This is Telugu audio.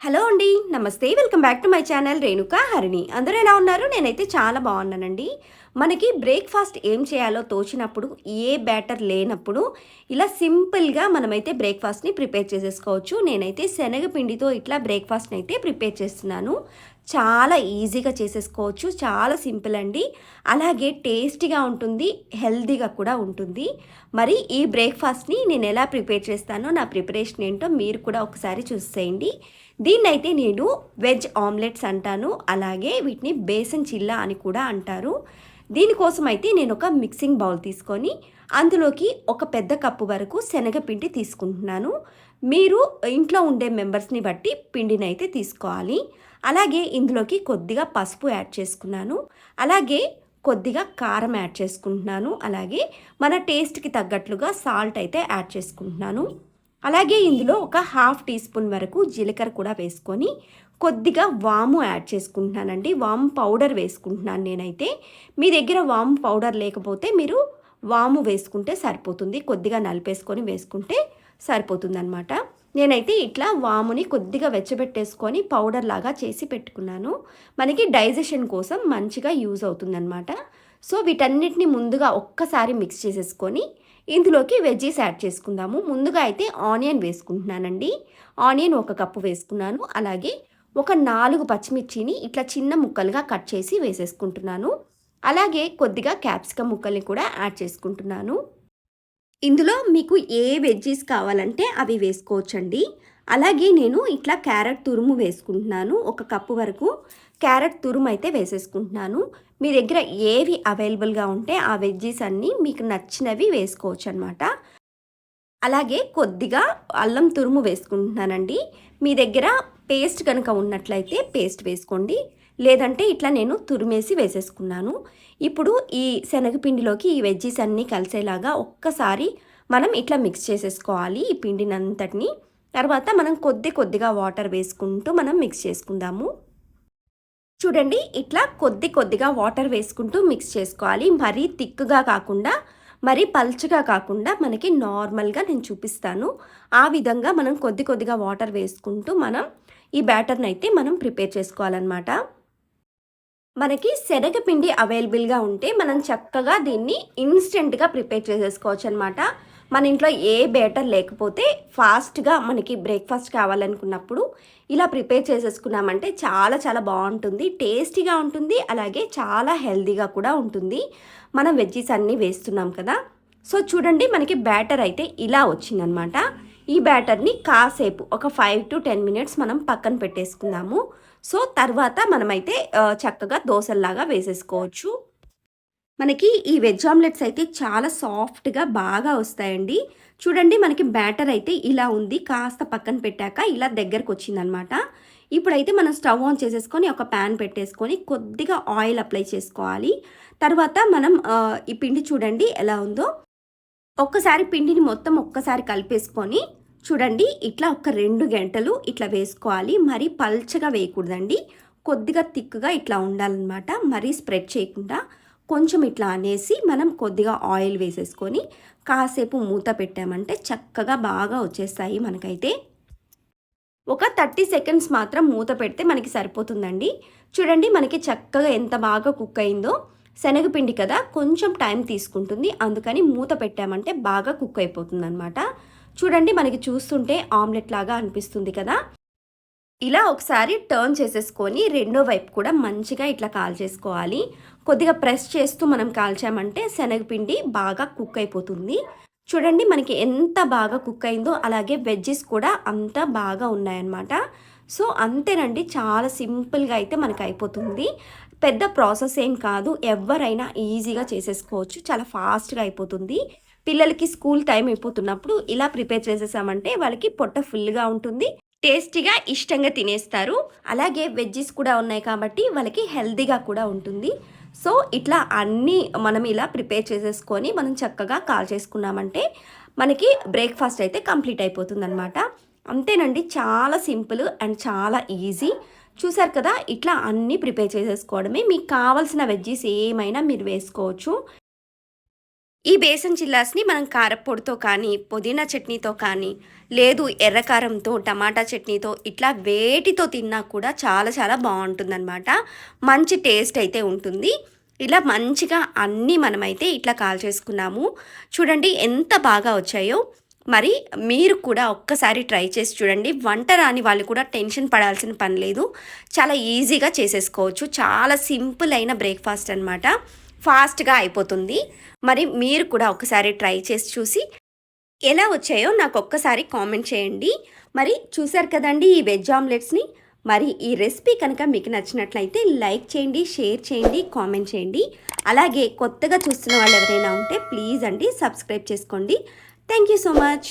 హలో అండి నమస్తే. Welcome back to my channel Renuka Harini. అందరూ ఎలా ఉన్నారు? నేనైతే చాలా బాగున్నానండి. మనకి బ్రేక్ఫాస్ట్ ఏం చేయాలో తోచినప్పుడు ఏ బ్యాటర్ లేనప్పుడు ఇలా సింపుల్గా మనమైతే బ్రేక్ఫాస్ట్ని ప్రిపేర్ చేసేసుకోవచ్చు. నేనైతే శనగపిండితో ఇట్లా బ్రేక్ఫాస్ట్ని అయితే ప్రిపేర్ చేస్తున్నాను. చాలా ఈజీగా చేసేసుకోవచ్చు. చాలా సింపుల్ అండి. అలాగే టేస్టీగా ఉంటుంది హెల్తీగా కూడా ఉంటుంది. మరి ఈ బ్రేక్ఫాస్ట్ని నేను ఎలా ప్రిపేర్ చేస్తానో నా ప్రిపరేషన్ ఏంటో మీరు కూడా ఒకసారి చూసేయండి. దీన్నైతే నేను వెజ్ ఆమ్లెట్స్ అంటాను అలాగే వీటిని బేసన్ చిల్లా అని కూడా అంటారు. దీనికోసం అయితే నేను ఒక మిక్సింగ్ బౌల్ తీసుకొని అందులోకి ఒక పెద్ద కప్పు వరకు శనగపిండి తీసుకుంటున్నాను. మీరు ఇంట్లో ఉండే మెంబర్స్ని బట్టి పిండిని అయితే తీసుకోవాలి. అలాగే ఇందులోకి కొద్దిగా పసుపు యాడ్ చేసుకున్నాను. అలాగే కొద్దిగా కారం యాడ్ చేసుకుంటున్నాను. అలాగే మన టేస్ట్కి తగ్గట్లుగా సాల్ట్ అయితే యాడ్ చేసుకుంటున్నాను. అలాగే ఇందులో ఒక హాఫ్ టీ స్పూన్ వరకు జీలకర్ర కూడా వేసుకొని కొద్దిగా వాము యాడ్ చేసుకుంటున్నానండి. వాము పౌడర్ వేసుకుంటున్నాను నేనైతే. మీ దగ్గర వాము పౌడర్ లేకపోతే మీరు వాము వేసుకుంటే సరిపోతుంది. కొద్దిగా నలిపేసుకొని వేసుకుంటే సరిపోతుందనమాట నేనైతే ఇట్లా వాముని కొద్దిగా వెచ్చబెట్టేసుకొని పౌడర్ లాగా చేసి పెట్టుకున్నాను. మనకి డైజెషన్ కోసం మంచిగా యూజ్ అవుతుందన్నమాట. సో వీటన్నిటిని ముందుగా ఒక్కసారి మిక్స్ చేసేసుకొని ఇందులోకి వెజ్జీస్ యాడ్ చేసుకుందాము. ముందుగా అయితే ఆనియన్ వేసుకుంటున్నానండి. ఆనియన్ ఒక కప్పు వేసుకున్నాను. అలాగే ఒక నాలుగు పచ్చిమిర్చిని ఇట్లా చిన్న ముక్కలుగా కట్ చేసి వేసేసుకుంటున్నాను. అలాగే కొద్దిగా క్యాప్సికమ్ ముక్కల్ని కూడా యాడ్ చేసుకుంటున్నాను. ఇందులో మీకు ఏ వెజ్జీస్ కావాలంటే అవి వేసుకోవచ్చండి. అలాగే నేను ఇట్లా క్యారెట్ తురుము వేసుకుంటున్నాను. ఒక కప్పు వరకు క్యారెట్ తురుము అయితే వేసేసుకుంటున్నాను. మీ దగ్గర ఏవి అవైలబుల్గా ఉంటే ఆ వెజ్జీస్ అన్నీ మీకు నచ్చినవి వేసుకోవచ్చు అనమాట అలాగే కొద్దిగా అల్లం తురుము వేసుకుంటున్నానండి. మీ దగ్గర పేస్ట్ కనుక ఉన్నట్లయితే పేస్ట్ వేసుకోండి. లేదంటే ఇట్లా నేను తురిమేసి వేసేసుకున్నాను. ఇప్పుడు ఈ శనగపిండిలోకి ఈ వెజ్జీస్ అన్నీ కలిసేలాగా ఒక్కసారి మనం ఇట్లా మిక్స్ చేసేసుకోవాలి ఈ పిండినంతటిని. తర్వాత మనం కొద్ది కొద్దిగా వాటర్ వేసుకుంటూ మనం మిక్స్ చేసుకుందాము. చూడండి ఇట్లా కొద్ది కొద్దిగా వాటర్ వేసుకుంటూ మిక్స్ చేసుకోవాలి. మరీ థిక్గా కాకుండా మరీ పల్చగా కాకుండా మనకి నార్మల్గా నేను చూపిస్తాను. ఆ విధంగా మనం కొద్ది కొద్దిగా వాటర్ వేసుకుంటూ మనం ఈ బ్యాటర్ని అయితే మనం ప్రిపేర్ చేసుకోవాలన్నమాట. మనకి శనగపిండి అవైలబుల్గా ఉంటే మనం చక్కగా దీన్ని ఇన్స్టెంట్గా ప్రిపేర్ చేసేసుకోవచ్చు అనమాట మన ఇంట్లో ఏ బేటర్ లేకపోతే ఫాస్ట్గా మనకి బ్రేక్ఫాస్ట్ కావాలనుకున్నప్పుడు ఇలా ప్రిపేర్ చేసేసుకున్నామంటే చాలా చాలా బాగుంటుంది టేస్టీగా ఉంటుంది అలాగే చాలా హెల్తీగా కూడా ఉంటుంది. మనం వెజ్జీస్ అన్నీ వేస్తున్నాం కదా. సో చూడండి మనకి బ్యాటర్ అయితే ఇలా వచ్చిందనమాట. ఈ బ్యాటర్ని కాసేపు ఒక ఫైవ్ టు టెన్ మినిట్స్ మనం పక్కన పెట్టేసుకుందాము. సో తర్వాత మనమైతే చక్కగా దోశల్లాగా వేసేసుకోవచ్చు. మనకి ఈ వెజ్ ఆమ్లెట్స్ అయితే చాలా సాఫ్ట్గా బాగా వస్తాయండి. చూడండి మనకి బ్యాటర్ అయితే ఇలా ఉంది కాస్త పక్కన పెట్టాక ఇలా దగ్గరకు వచ్చిందనమాట. ఇప్పుడైతే మనం స్టవ్ ఆన్ చేసేసుకొని ఒక ప్యాన్ పెట్టేసుకొని కొద్దిగా ఆయిల్ అప్లై చేసుకోవాలి. తర్వాత మనం ఈ పిండి చూడండి ఎలా ఉందో. ఒక్కసారి పిండిని మొత్తం ఒక్కసారి కలిపేసుకొని చూడండి ఇట్లా ఒక రెండు గంటలు ఇట్లా వేసుకోవాలి. మరీ పల్చగా వేయకూడదండి. కొద్దిగా థిక్గా ఇట్లా ఉండాలన్నమాట. మరీ స్ప్రెడ్ చేయకుండా కొంచెం ఇట్లా అనేసి మనం కొద్దిగా ఆయిల్ వేసేసుకొని కాసేపు మూత పెట్టామంటే చక్కగా బాగా వచ్చేస్తాయి మనకైతే. ఒక థర్టీ సెకండ్స్ మాత్రం మూత పెడితే మనకి సరిపోతుందండి. చూడండి మనకి చక్కగా ఎంత బాగా కుక్ అయిందో. శనగపిండి కదా కొంచెం టైం తీసుకుంటుంది. అందుకని మూత పెట్టామంటే బాగా కుక్ అయిపోతుంది అనమాట చూడండి మనకి చూస్తుంటే ఆమ్లెట్ లాగా అనిపిస్తుంది కదా. ఇలా ఒకసారి టర్న్ చేసేసుకొని రెండో వైపు కూడా మంచిగా ఇట్లా కాల్ చేసుకోవాలి కొద్దిగా ప్రెస్ చేస్తూ మనం కాల్చామంటే శనగపిండి బాగా కుక్ అయిపోతుంది. చూడండి మనకి ఎంత బాగా కుక్ అయిందో అలాగే వెజ్జెస్ కూడా అంత బాగా ఉన్నాయన్నమాట. సో అంతేనండి చాలా సింపుల్గా అయితే మనకు అయిపోతుంది పెద్ద ప్రాసెస్ ఏం కాదు ఎవరైనా ఈజీగా చేసేసుకోవచ్చు చాలా ఫాస్ట్గా అయిపోతుంది. పిల్లలకి స్కూల్ టైం అయిపోతున్నప్పుడు ఇలా ప్రిపేర్ చేసేసామంటే వాళ్ళకి పొట్ట ఫుల్గా ఉంటుంది. టేస్టీగా ఇష్టంగా తినేస్తారు. అలాగే వెజ్జెస్ కూడా ఉన్నాయి కాబట్టి వాళ్ళకి హెల్తీగా కూడా ఉంటుంది. సో ఇట్లా అన్నీ మనం ఇలా ప్రిపేర్ చేసేసుకొని మనం చక్కగా కాల్ చేసుకున్నామంటే మనకి బ్రేక్ఫాస్ట్ అయితే కంప్లీట్ అయిపోతుంది అనమాట అంతేనండి చాలా సింపుల్ అండ్ చాలా ఈజీ. చూసారు కదా ఇట్లా అన్నీ ప్రిపేర్ చేసేసుకోవడమే. మీకు కావాల్సిన వెజ్జీస్ ఏమైనా మీరు వేసుకోవచ్చు. ఈ బేసన్ చిల్లాస్ని మనం కారప్పొడితో కానీ పుదీనా చట్నీతో కానీ లేదు ఎర్రకారంతో టమాటా చట్నీతో ఇట్లా వేటితో తిన్నా కూడా చాలా చాలా బాగుంటుందన్నమాట. మంచి టేస్ట్ అయితే ఉంటుంది. ఇలా మంచిగా అన్నీ మనమైతే ఇట్లా కాల్ చేసుకున్నాము చూడండి ఎంత బాగా వచ్చాయో. మరి మీరు కూడా ఒక్కసారి ట్రై చేసి చూడండి. వంట రాని వాళ్ళు కూడా టెన్షన్ పడాల్సిన పని లేదు. చాలా ఈజీగా చేసేసుకోవచ్చు. చాలా సింపుల్ అయిన బ్రేక్ఫాస్ట్ అనమాట ఫాస్ట్గా అయిపోతుంది. మరి మీరు కూడా ఒకసారి ట్రై చేసి చూసి ఎలా వచ్చాయో నాకు ఒక్కసారి కామెంట్ చేయండి. మరి చూసారు కదండి ఈ వెజ్ ఆమ్లెట్స్ని. మరి ఈ రెసిపీ కనుక మీకు నచ్చినట్లయితే లైక్ చేయండి షేర్ చేయండి కామెంట్ చేయండి. అలాగే కొత్తగా చూస్తున్న వాళ్ళు ఎవరైనా ఉంటే ప్లీజ్ అండి సబ్స్క్రైబ్ చేసుకోండి. Thank you so much